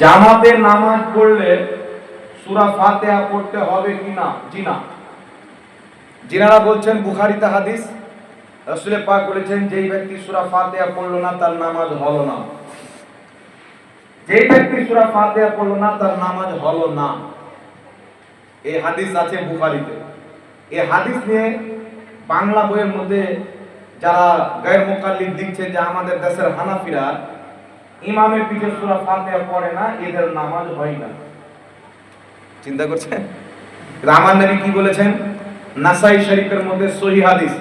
জামাতে নামাজ পড়লে সূরা ফাতিহা পড়তে হবে কি না? জি না। যিনারা বলছেন, বুখারীতে হাদিস রাসূল পাক বলেছেন, যেই ব্যক্তি সুরা ফাতিহা পড়ল না, তার নামাজ হলো না। যেই ব্যক্তি সূরা ফাতিহা পড়ল না, তার নামাজ হলো না। এই হাদিস আছে বুখারীতে। এই হাদিস নিয়ে বাংলা বইয়ের মধ্যে যারা গায়ের মোকাল্লিদ লিখছে যে আমাদের দেশের হানাফিরা ইমামের পিঠে সুরা ফাতিহা পড়ে না, এদের নামাজ হয় না। চিন্তা করছেন? রামান নবী কি বলেছেন? নাসাই শরীফের মধ্যে সহি হাদিস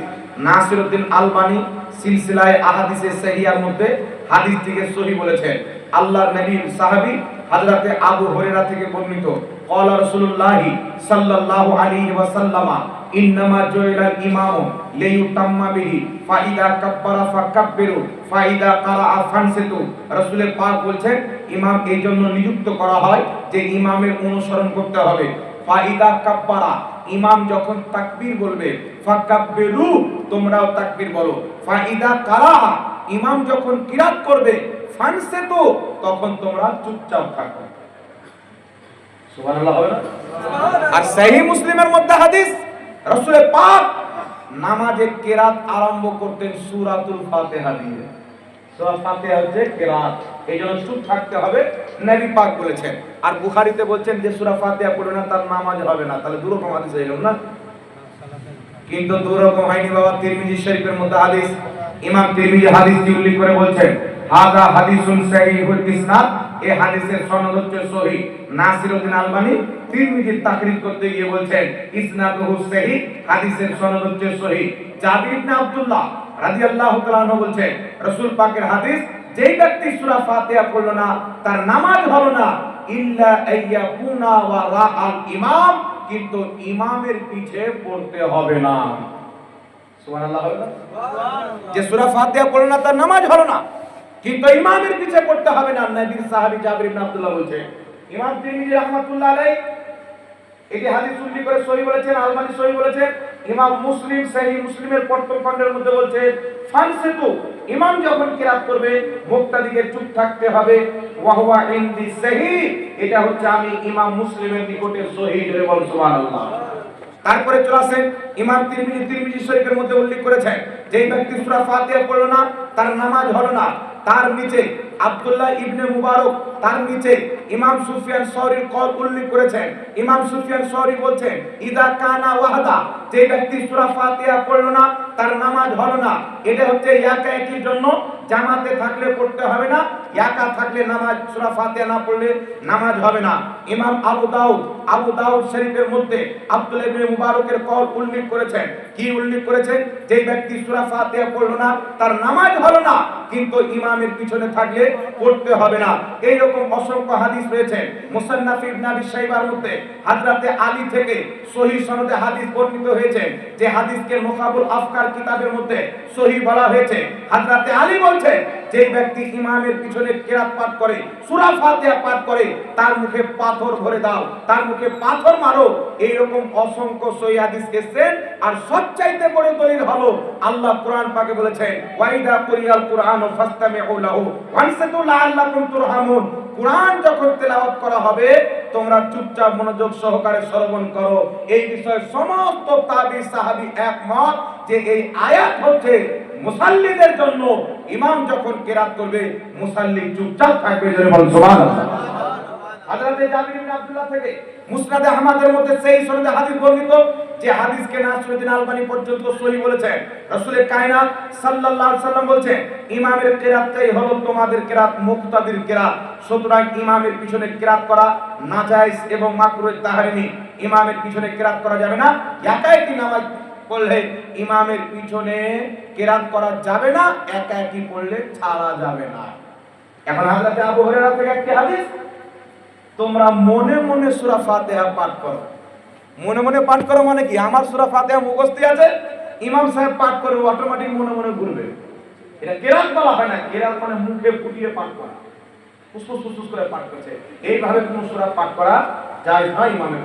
নাসিরউদ্দিন আলবানি সিলসিলায়ে আহাদিসে সহিয়ার মধ্যে হাদিস থেকে সহি বলেছেন। আল্লাহর নবী, সাহাবী হাজরাতে আবু হরেরা থেকে বর্ণিত কলা রসুল্লাহি সাল্লাল্লাহু আলাইহি ওয়াসাল্লামা, ইন্নামা জয়লাল ইমামু লিইউতাম্মা বিহি, ফাইদা কাব্বারা ফাকাব্বিরু, ফাইদা কারা ফানসিতু। রাসূল পাক বলছেন, ইমাম এই জন্য নিযুক্ত করা হয় যে ইমামের অনুসরণ করতে হবে। ফাইদা কাব্বারা, ইমাম যখন তাকবীর বলবে, ফাকাব্বিরু, তোমরাও তাকবীর বলো। ফাইদা কারা ইমাম যখন কিরাত করবে ফানসেতু তখন তোমরা চুপচাপ থাকো। সুবহানাল্লাহ হবে না? আর সহিহ মুসলিমের মধ্যে হাদিস রাসূল পাক নামাজে কেরাত আরম্ভ করতেন সূরাতুল ফাতিহা দিয়ে। সূরা ফাতিহা হচ্ছে কেরাত এই জন্য চুপ থাকতে হবে নবী পাক বলেছেন। আর বুখারীতে বলছেন যে সূরা ফাতিহা পড়ে না তার নামাজ হবে না তাহলে দুরকম হাদিস হয়ে গেল না? কিন্তু দুরকম হয়নি বাবা তিরমিজি শরীফের মধ্যে হাদিস ইমাম তিরমিজি হাদিসটি উল্লেখ করে বলছেন হাদা হাদিসুন সহিহুল ইসনাদ। এই হাদিসের সনদ হচ্ছে সহি। নাসিরউদ্দিন আলবানী তিরমিজির তাকরির করতে গিয়ে বলছেন ইসনাদুহু সহি। হাদিসের সনদ হচ্ছে সহি। জাবির ইবনে আব্দুল্লাহ রাদিয়াল্লাহু তাআলা আনহু বলছেন রাসূল পাকের হাদিস যেই ব্যক্তি সূরা ফাতিহা পড়ল না তার নামাজ হলো না। ইল্লা আইয়াকুনা ওয়া রাআল ইমাম। কিন্তু ইমামের পিছে পড়তে হবে না। সুবহানাল্লাহ হবে না? যে সূরা ফাতিহা পড়ল না তার নামাজ হলো না। কিন্তু ইমামের পিছে পড়তে হবে না, নবীর সাহাবী জাবির ইবনে আব্দুল্লাহ বলছে। ইমাম তিরমিজি রাহমাতুল্লাহ আলাইহি এটি হাদিস উল্লেখ করে সহি বলেছেন, আলমানি সহি বলেছেন। ইমাম মুসলিম, সহি মুসলিমের প্রথম খণ্ডের মধ্যে বলছে, ফানসিতু ইমাম যখন কিরাত করবে মুক্তাদিকে চুপ থাকতে হবে। ওয়াহুয়া ইনদি সহি, এটা হচ্ছে আমি ইমাম মুসলিমের নিকটে সহি জোরে বল, সুবহানাল্লাহ। তারপরে চলে আসেন, ইমাম তিরমিজি তিরমিজি শরীফের মধ্যে উল্লেখ করেছেন, যেই ব্যক্তি সূরা ফাতিহা পড়ল না, তার নামাজ হলো না। তার নিচে আব্দুল্লাহ ইবনে মুবারক তার নিচে ইমাম সুফিয়ান সরির কল উল্লেখ করেছেন। ইমাম সুফিয়ান সরি বলছেন, ইদা কানা ওয়াহাদা, যে ব্যক্তি সূরা ফাতিহা পড়ল না, তার নামাজ হলো না। এটা হচ্ছে একা একির জন্য। জামাতে থাকলে পড়তে হবে না একা থাকলে নামাজ, সূরা ফাতিহা না পড়লে নামাজ হবে না। ইমাম আবু দাউদ আবু দাউদ শরীফের মধ্যে আব্দুল্লাহ ইবনে মুবারকের কল উল্লেখ করেছেন। কি উল্লেখ করেছেন? যে ব্যক্তি সূরা ফাতিহা পড়ল না, তার নামাজ হলো না, কিন্তু ইমামের পিছনে থাকলে পড়তে হবে না। এই রকম অসংখ্য হাদিস রয়েছে। মুসান্নাফ ইবনে আবি শাইবার মধ্যে হযরতে আলী থেকে সহি সনদে হাদিস বর্ণিত হয়েছে যে হাদিসকে মুকাবুল আফকার কিতাবের মধ্যে সহি বলা হয়েছে। হযরতে আলী বলছেন যে ব্যক্তি ইমামের পিছনে কেরাত পাঠ করে, সূরা ফাতিহা পাঠ করে, তার মুখে পাথর ভরে দাও, তার মুখে পাথর মারো এই রকম অসংখ্য সহি হাদিস এসেছেন। আর সবচাইতে বড় দলিল হলো, আল্লাহ কোরআন পাকে বলেছেন, ওয়াইদা কুরিয়াল কুরআন ফাস্তামিউ লাহু ওয়ানসাতু লাআল্লাকুম তুরহামুন। কোরআন যখন তেলাওয়াত করা হবে, তোমরা চুপচাপ মনোযোগ সহকারে শ্রবণ করো। এই বিষয়ে সমস্ত তাবি সাহাবী একমত। যে এই আয়াত হচ্ছে মুসাল্লিদের জন্য ইমাম যখন কেরাত করবে, মুসাল্লি চুপচাপ থাকবে ইমামের তোমাদের কিরাত ইমামের পিছনে কিরাত করা নাজায়েজ এবং মাকরুহ তাহরিমি ইমামের পিছনে কিরাত করা যাবে না। একা একটি নামাজ পড়লে ইমামের পিছনে কিরাত করা যাবে না, একা একই পড়লে ছাড়া যাবে না। এখন হযরত আবু হুরায়রা থেকে একটি হাদিস, তোমরা মনে মনে সূরা ফাতিহা পাঠ করো। মনে মনে পাঠ করো মানে কি? আমার সূরা ফাতিহা মুখস্থ আছে, ইমাম সাহেব পাঠ করে অটোমেটিক মনে মনে ঘুরবে। এটা কেরাত বলা হয় না, কেরাত মানে মুখে ফুটিয়ে পাঠ করা। ফুসফুস ফুসফুস করে পাঠ করছে। এইভাবে কোন সূরা পাঠ করা যায় না ইমামের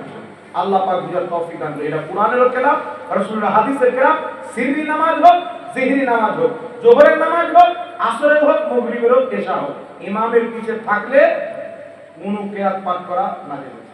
আল্লাহ পাক বুঝার তৌফিক দান এটা কোরআনেরও কেলাম রাসূলুল্লাহ হাদিসে কেলাম সিররি নামাজ হোক, জিহরি নামাজ হোক, জোহরের নামাজ হোক, আসরের হোক, মাগরিবের হোক, এশা হোক, ইমামের পিছে থাকলে কোনো কেরাত পাঠ করা না যাবে